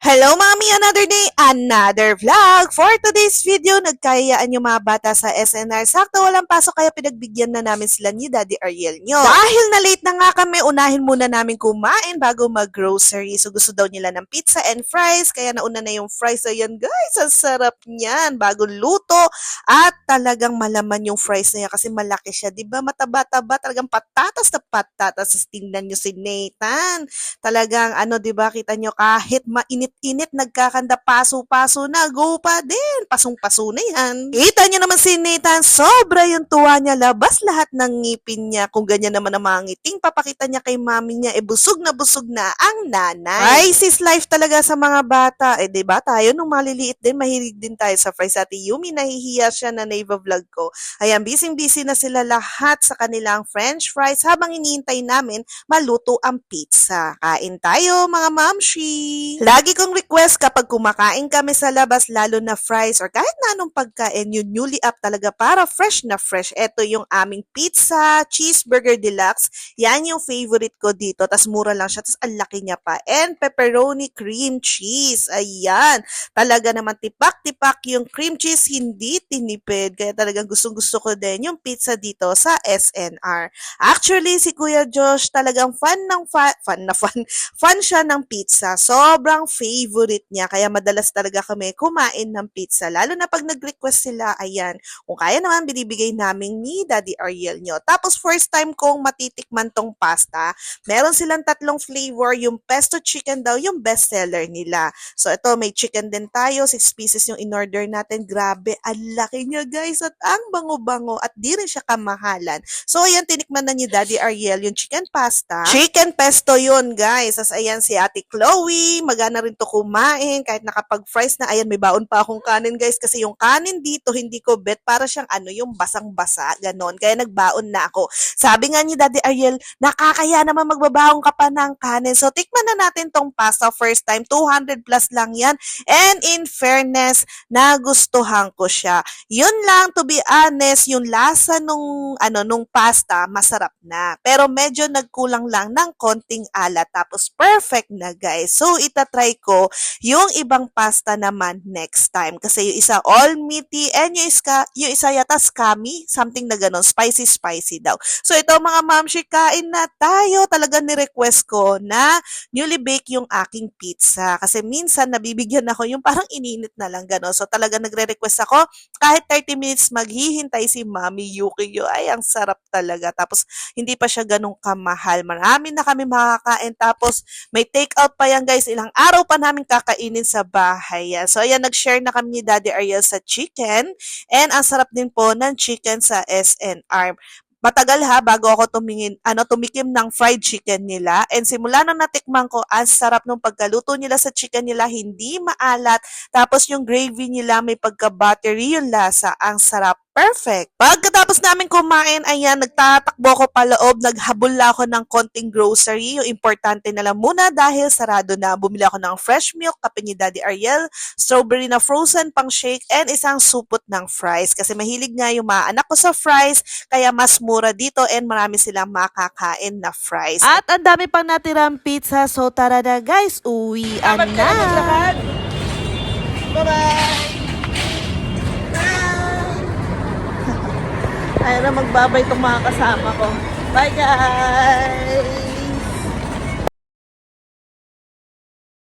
Hello mami, another day, another vlog. For today's video, nagkayaan yung mga bata sa SNR. Sakto walang pasok kaya pinagbigyan na namin sila ni Daddy Ariel nyo. Dahil na late na nga kami, unahin muna namin kumain bago mag-grocery. So gusto daw nila ng pizza and fries, kaya nauna na yung fries. Ayan guys, ang sarap niyan. Bagong luto at talagang malaman yung fries na yan kasi malaki siya. Di ba mataba-taba, talagang patatas na patatas. Tingnan nyo si Nathan talagang ano 'di ba kita nyo kahit mainit-init nagkakanda paso-paso na. Go pa din. Pasong-paso na yan. Kita nyo naman si Nathan. Sobra yung tuwa niya. Labas lahat ng ngipin niya. Kung ganyan naman ang mga ngiting papakita niya kay mami niya eh busog na busog na ang nanay. Crisis life talaga sa mga bata. Eh 'di ba? Tayo nung maliliit din mahilig din tayo sa fries. Ate Yumi nahihiya siya na naiva vlog ko. Ayan busy busy na sila lahat sa kanilang french fries habang iniintay namin maluto ang pizza. Kain tayo mga mamshi! Lagi kong request kapag kumakain kami sa labas, lalo na fries or kahit na anong pagkain, yung newly up talaga para fresh na fresh. Ito yung aming pizza, cheeseburger deluxe. Yan yung favorite ko dito. Tapos mura lang siya. Tapos ang laki niya pa. And pepperoni cream cheese. Ayan. Talaga naman tipak-tipak yung cream cheese, hindi tinipid. Kaya talagang gustong-gusto ko din yung pizza dito sa SNR. Actually, si Kuya Josh talagang fan ng fa- fan na fan. Fan siya ng pizza. Sobrang favorite niya. Kaya madalas talaga kami kumain ng pizza. Lalo na pag nag-request sila, ayan. Kung kaya naman, binibigay namin ni Daddy Ariel nyo. Tapos, first time kong matitikman tong pasta. Meron silang tatlong flavor. Yung pesto chicken daw, yung best seller nila. So, ito, may chicken din tayo. Six pieces yung in-order natin. Grabe, ang laki niya, guys. At ang bango-bango. At di rin siya kamahalan. So, ayan, tinikman na ni Daddy Ariel yung chicken pasta. Chicken pesto yun, guys. As ayan, si Ate Chloe. Magana rin to kumain. Kahit nakapag-fries na. Ayan, may baon pa akong kanin, guys. Kasi yung kanin dito, hindi ko bet. Para siyang ano, yung basang-basa. Ganon. Kaya nagbaon na ako. Sabi nga ni Daddy Ariel, nakakaya naman magbabaong ka pa ng kanin. So, tikman na natin tong pasta first time. 200 plus lang yan. And in fairness, nagustuhan ko siya. Yun lang, to be honest, yung lasa nung, ano, nung pasta, masarap na. Pero medyo nagkulang lang ng konting alat. Tapos, perfect na, guys. So, itatry ko yung ibang pasta naman next time. Kasi yung isa all meaty and yung, iska, yung isa yata scammy, something na ganun, spicy-spicy daw. So, ito mga mamshi, kain na tayo. Talaga ni-request ko na newly bake yung aking pizza. Kasi minsan nabibigyan ako yung parang ininit na lang gano'n. So talaga nagre-request ako kahit 30 minutes maghihintay si Mami Yuki yo. Ay, ang sarap talaga. Tapos hindi pa siya ganun kamahal. Marami na kami makakain. Tapos may take out pa yan guys. Ilang araw pa namin kakainin sa bahay. Yan. So ayan, nag-share na kami ni Daddy Ariel sa chicken. And ang sarap din po ng chicken sa SNR matagal ha bago ako tumingin ano tumikim ng fried chicken nila and simula nang natikman ko ang sarap ng pagkaluto nila sa chicken nila hindi maalat tapos yung gravy nila may pagka buttery yung lasa ang sarap perfect. Pagkatapos namin kumain ayan nagtatakbo ko pa loob. Naghabol na ako ng konting grocery. Yung importante na lang muna dahil sarado na. Bumili ako ng fresh milk kape ni Daddy Ariel strawberry na frozen pang shake and isang supot ng fries. Kasi mahilig nga yung mga anak ko sa fries kaya mas mura dito and marami silang makakain na fries. At ang dami pang natirang pizza, so tara na guys, uwian na! Bye-bye! Ayaw na magbabay itong mga kasama ko. Bye guys!